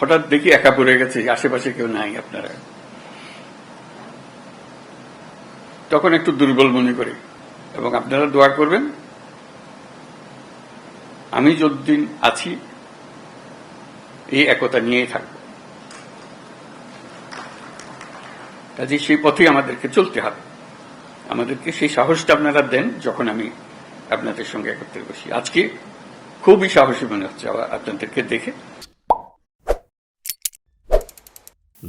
হঠাৎ দেখি একা পড়ে গেছে, আশেপাশে কেউ নাই আপনারা। তখন একটু দুর্বল মনে করি, এবং আপনারা দোয়া করবেন, আমি যতদিন আছি, এই একতা নিয়েই থাকব। কাজে সেই পথেই আমাদেরকে চলতে হবে। আমাদেরকে সেই সাহসটা আপনারা দেন যখন আমি আপনাদের সঙ্গে একত্রে বসি। আজকে খুবই সাহসী মনে হচ্ছে আপনাদেরকে দেখে।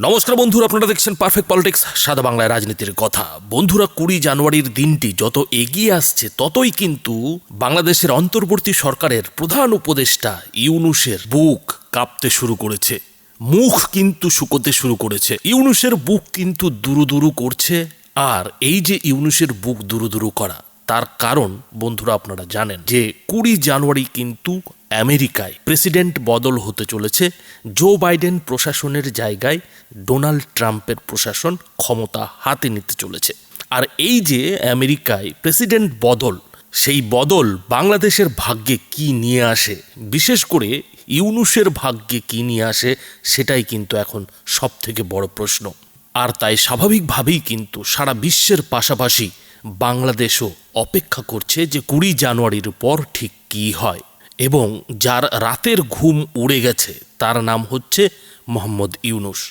নমস্কার বন্ধুরা, আপনারা দেখছেন পারফেক্ট পলিটিক্স সাদা বাংলায় রাজনীতির কথা। বন্ধুরা, কুড়ি জানুয়ারির দিনটি যত এগিয়ে আসছে, ততই কিন্তু বাংলাদেশের অন্তর্বর্তী সরকারের প্রধান উপদেষ্টা ইউনুসের বুক কাঁপতে শুরু করেছে। মুখ কিন্তু শুকোতে শুরু করেছে। ইউনুসের বুক কিন্তু দুরু দুরু করছে, আর এই যে ইউনুসের বুক দুরু দুরু করা তার কারণ বন্ধুরা আপনারা জানেন যে কুড়ি জানুয়ারি কিন্তু আমেরিকায় প্রেসিডেন্ট বদল হতে চলেছে জো বাইডেন প্রশাসনের জায়গায় ডোনাল্ড ট্রাম্পের প্রশাসন ক্ষমতা হাতে নিতে চলেছে। আর এই যে আমেরিকায় প্রেসিডেন্ট বদল, সেই বদল বাংলাদেশের ভাগ্যে কি নিয়ে আসে, বিশেষ করে ইউনুসের ভাগ্যে কি নিয়ে আসে, সেটাই কিন্তু এখন সব থেকে বড় প্রশ্ন। আর তাই স্বাভাবিকভাবেই কিন্তু সারা বিশ্বের পাশাপাশি বাংলাদেশও অপেক্ষা করছে যে কুড়ি জানুয়ারির পর ঠিক কী হয়। এবং যার রাতের ঘুম উড়ে গেছে, তার নাম হচ্ছে মোহাম্মদ ইউনুস।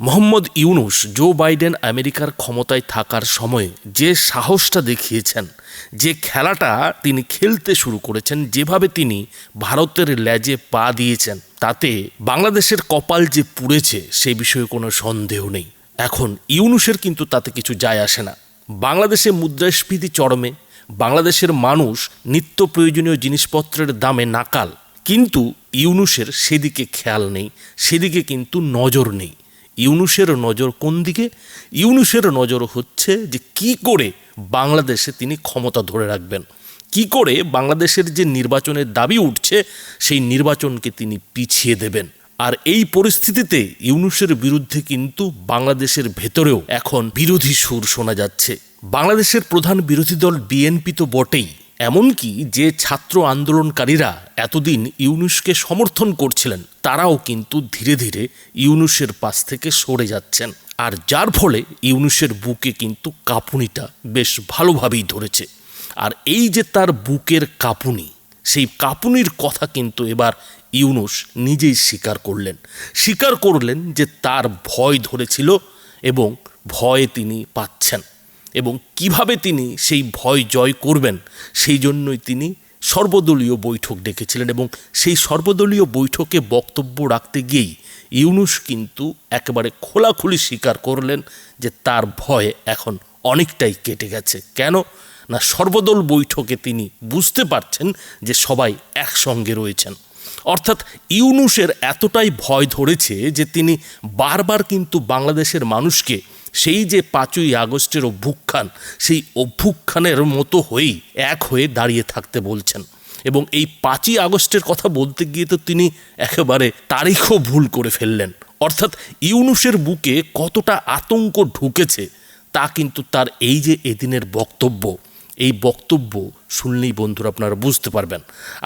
মোহাম্মদ ইউনুস জো বাইডেন আমেরিকার ক্ষমতায় থাকার সময়ে যে সাহসটা দেখিয়েছেন, যে খেলাটা তিনি খেলতে শুরু করেছেন, যেভাবে তিনি ভারতের ল্যাজে পা দিয়েছেন, তাতে বাংলাদেশের কপাল যে পুড়েছে, সে বিষয়ে কোনো সন্দেহ নেই। এখন ইউনুসের কিন্তু তাতে কিছু যায় আসে না। বাংলাদেশে মুদ্রাস্ফীতি চরমে বাংলাদেশের মানুষ নিত্য প্রয়োজনীয় জিনিসপত্রের দামে নাকাল। কিন্তু ইউনুসের সেদিকে খেয়াল নেই, সেদিকে কিন্তু নজর নেই। ইউনুসের নজর কোন দিকে? ইউনুসের নজর হচ্ছে যে কি করে বাংলাদেশে তিনি ক্ষমতা ধরে রাখবেন। কি করে বাংলাদেশের যে নির্বাচনের দাবি উঠছে, সেই নির্বাচনকে তিনি পিছিয়ে দেবেন। আর এই পরিস্থিতিতে ইউনুসের বিরুদ্ধে কিন্তু বাংলাদেশের ভেতরেও এখন বিরোধী সুর শোনা যাচ্ছে। বাংলাদেশের প্রধান বিরোধী দল বিএনপি তো বটেই, এমনকি যে ছাত্র আন্দোলনকারীরা এতদিন ইউনুসকে সমর্থন করছিলেন, তারাও কিন্তু ধীরে ধীরে ইউনুসের পাশ থেকে সরে যাচ্ছেন। আর যার ফলে ইউনুসের বুকে কিন্তু কাঁপুনিটা বেশ ভালোভাবেই ধরেছে। আর এই যে তার বুকের কাঁপুনি, সেই কাঁপুনির কথা কিন্তু এবার ইউনুস নিজেই স্বীকার করলেন। স্বীকার করলেন যে তার ভয় ধরেছিল এবং ভয়ে তিনি পাচ্ছেন। এবং কীভাবে তিনি সেই ভয় জয় করবেন, সেই জন্যই তিনি সর্বদলীয় বৈঠক ডেকেছিলেন এবং সেই সর্বদলীয় বৈঠকে বক্তব্য রাখতে গিয়েই ইউনুস কিন্তু একেবারে খোলাখুলি স্বীকার করলেন যে তার ভয় এখন অনেকটাই কেটে গেছে। কেন? না, সর্বদল বৈঠকে তিনি বুঝতে পারছেন যে সবাই একসঙ্গে রয়েছেন। অর্থাৎ ইউনুসের এতটাই ভয় ধরেছে যে তিনি বারবার কিন্তু বাংলাদেশের মানুষকে সেই যে পাঁচই আগস্টের অভ্যুত্থান, সেই অভ্যুত্থানের মতো হয়েই এক হয়ে দাঁড়িয়ে থাকতে বলছেন। এবং এই পাঁচই আগস্টের কথা বলতে গিয়ে তো তিনি একেবারে তারিখও ভুল করে ফেললেন। অর্থাৎ ইউনুসের বুকে কতটা আতঙ্ক ঢুকেছে, তা কিন্তু তার এই যে এদিনের বক্তব্য, এই বক্তব্য শুনলেই বন্ধুরা আপনারা বুঝতে পারবেন।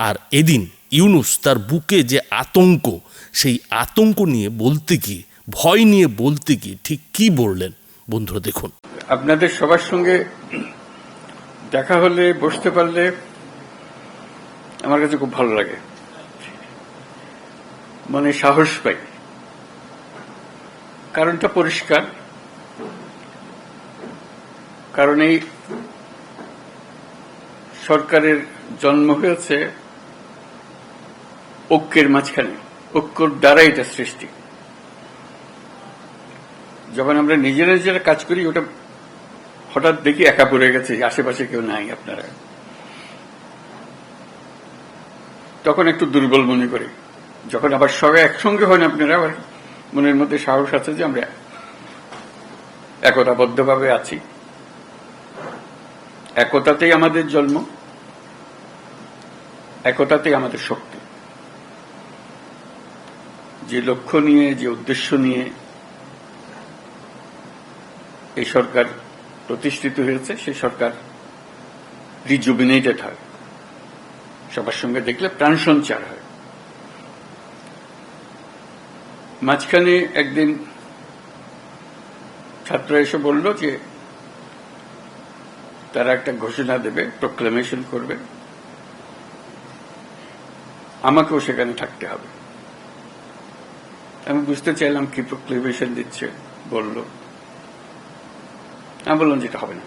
আর এদিন ইউনুস তার বুকে যে আতঙ্ক, সেই আতঙ্ক নিয়ে বলতে গিয়ে, ভয় নিয়ে বলতে গিয়ে ঠিক কি বললেন? বন্ধুরা দেখুন। আপনাদের সবার সঙ্গে দেখা হলে, বসতে পারলে আমার কাছে খুব ভালো লাগে। মানে সাহস পাই। কারণটা পরিষ্কার। কারণ এই সরকারের জন্ম হয়েছে ঐক্যের মাঝখানে। ঐক্যর দ্বারা এটা সৃষ্টি। যখন আমরা নিজেরা নিজেরা কাজ করি, ওটা হঠাৎ দেখি একা পড়ে গেছে, আশেপাশে কেউ নাই আপনারা। তখন একটু দুর্বল মনে করি। যখন আবার সবাই একসঙ্গে হন আপনারা, আবার মনের মধ্যে সাহস আছে যে আমরা একতাবদ্ধভাবে আছি। একতাতেই আমাদের জন্ম, একতাতেই আমাদের শক্তি। যে লক্ষ্য নিয়ে, যে উদ্দেশ্য নিয়ে এই সরকার প্রতিষ্ঠিত হয়েছে, সেই সরকার রিজুবিনেটেড হয়। সবার সঙ্গে দেখলে প্রাণ সঞ্চার হয়। মাঝখানে একদিন ছাত্র এসে বলল যে, তারা একটা ঘোষণা দেবে প্রোক্লামেশন করবে। আমাকেও সেখানে থাকতে হবে। আমি বুঝতে চাইলাম কি প্রোক্লেমেশন দিচ্ছে, বলল। আমি বললাম যে এটা হবে না।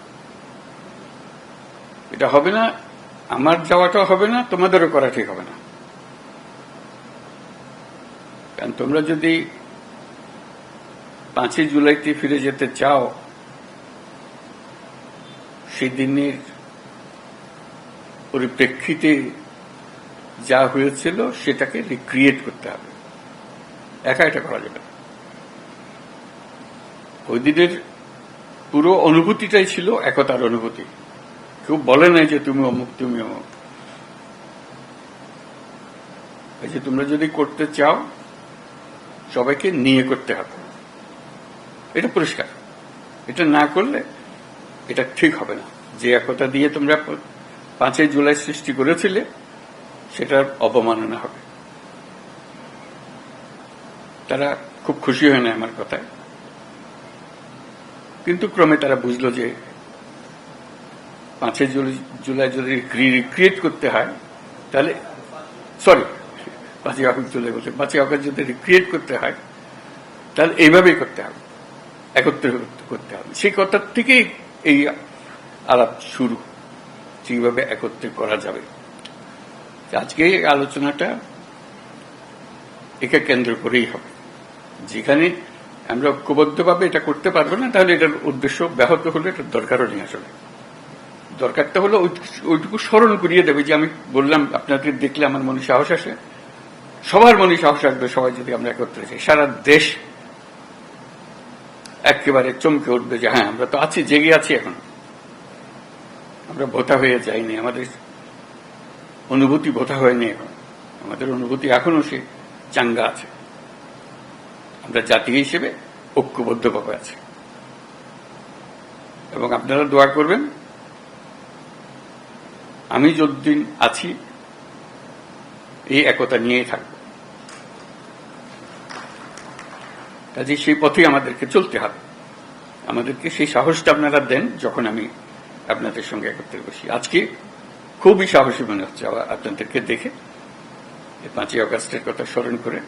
এটা হবে না, আমার যাওয়াটাও হবে না, তোমাদেরও করা ঠিক হবে না। কারণ তোমরা যদি পাঁচই জুলাইতে ফিরে যেতে চাও সেই দিনের পরিপ্রেক্ষিতে যা হয়েছিল সেটাকে রিক্রিয়েট করতে হবে। একা এটা করা যাবে ওই দিনের পুরো অনুভূতিটাই ছিল একতার অনুভূতি। কেউ বলে নাই যে তুমি অমুক তুমি অমুক। যে তোমরা যদি করতে চাও, সবাইকে নিয়ে করতে হবে। এটা পরিষ্কার। এটা না করলে এটা ঠিক হবে না। যে একতা দিয়ে তোমরা পাঁচই জুলাই সৃষ্টি করেছিলে, সেটার অবমাননা হবে। তারা খুব খুশি হয় না আমার কথায়। কিন্তু ক্রমে তারা বুঝলো যে পাঁচই জুলাই- যদি রিক্রিয়েট করতে হয়, তাহলে, সরি, পাঁচই আগস্ট জুলাই বলছে, পাঁচই আগস্ট যদি রিক্রিয়েট করতে হয়, তাহলে এইভাবেই করতে হবে একত্রে করতে হবে। সেই কথার থেকেই এই আলাপ শুরু যেভাবে একত্রে করা যাবে। আজকে আলোচনাটা একে কেন্দ্র করেই হবে। যেখানে আমরা ঐক্যবদ্ধভাবে এটা করতে পারব না, তাহলে এটার উদ্দেশ্য ব্যাহত হলে এটার দরকারও নেই আসলে। দরকারটা হলো ওইটুকু স্মরণ করিয়ে দেবে যে আমি বললাম, আপনাদের দেখলে আমার মনে সাহস আসে। সবার মনে সাহস আসবে সবাই যদি আমরা একত্রে যাই। সারা দেশ একেবারে চমকে উঠবে যে হ্যাঁ আমরা তো আছি, জেগে আছি এখন। আমরা ভোতা হয়ে যাইনি, আমাদের অনুভূতি ভোতা হয়নি এখন। আমাদের অনুভূতি এখনও সে চাঙ্গা আছে। আমরা জাতি হিসেবে ঐক্যবদ্ধভাবে আছি। এবং আপনারা দোয়া করবেন, আমি যতদিন আছি, এই একতা নিয়েই থাকব। কাজে সেই পথেই আমাদেরকে চলতে হবে। আমাদেরকে সেই সাহসটা আপনারা দেন যখন আমি আপনাদের সঙ্গে একত্রে বসি। আজকে খুবই সাহসী মনে হচ্ছে আপনাদেরকে দেখে। পাঁচই অগাস্টের কথা স্মরণ করে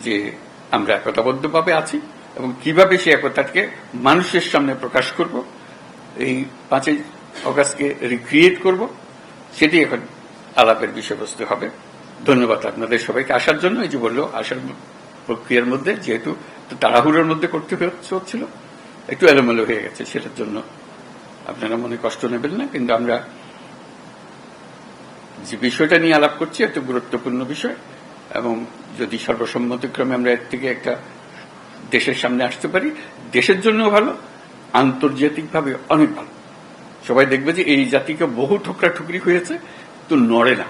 যে আমরা একতাবদ্ধভাবে আছি এবং কীভাবে সেই একতাকে মানুষের সামনে প্রকাশ করব, এই পাঁচই অগাস্টকে রিক্রিয়েট করব, সেটি এখন আলাপের বিষয়বস্তু হবে। ধন্যবাদ আপনাদের সবাইকে আসার জন্য, এই যে বলল, আসার প্রক্রিয়ার মধ্যে যেহেতু তাড়াহুড়োর মধ্যে করতে হচ্ছিল, একটু এলোমেলো হয়ে গেছে, সেটার জন্য আপনারা মনে কষ্ট নেবেন না, কিন্তু আমরা যে বিষয়টা নিয়ে আলাপ করছি একটা গুরুত্বপূর্ণ বিষয় এবং যদি সর্বসম্মতিক্রমে আমরা এর থেকে একটা দেশের সামনে আসতে পারি, দেশের জন্য ভালো, আন্তর্জাতিকভাবে অনেক ভালো। সবাই দেখবে যে এই জাতিকে বহু ঠোকরা ঠুকরি হয়েছে তো নড়ে না।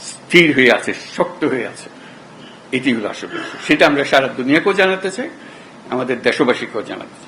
স্থির হয়ে আছে, শক্ত হয়ে আছে। এটি হলো আসল সেটা আমরা সারা দুনিয়াকেও জানাতে চাই, আমাদের দেশবাসীকেও জানাতে চাই।